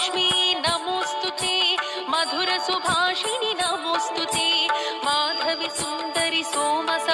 लक्ष्मी नमोऽस्तु ते मधुरसुभाषिणि नमोऽस्तु ते माधवि सुन्दरि सोमस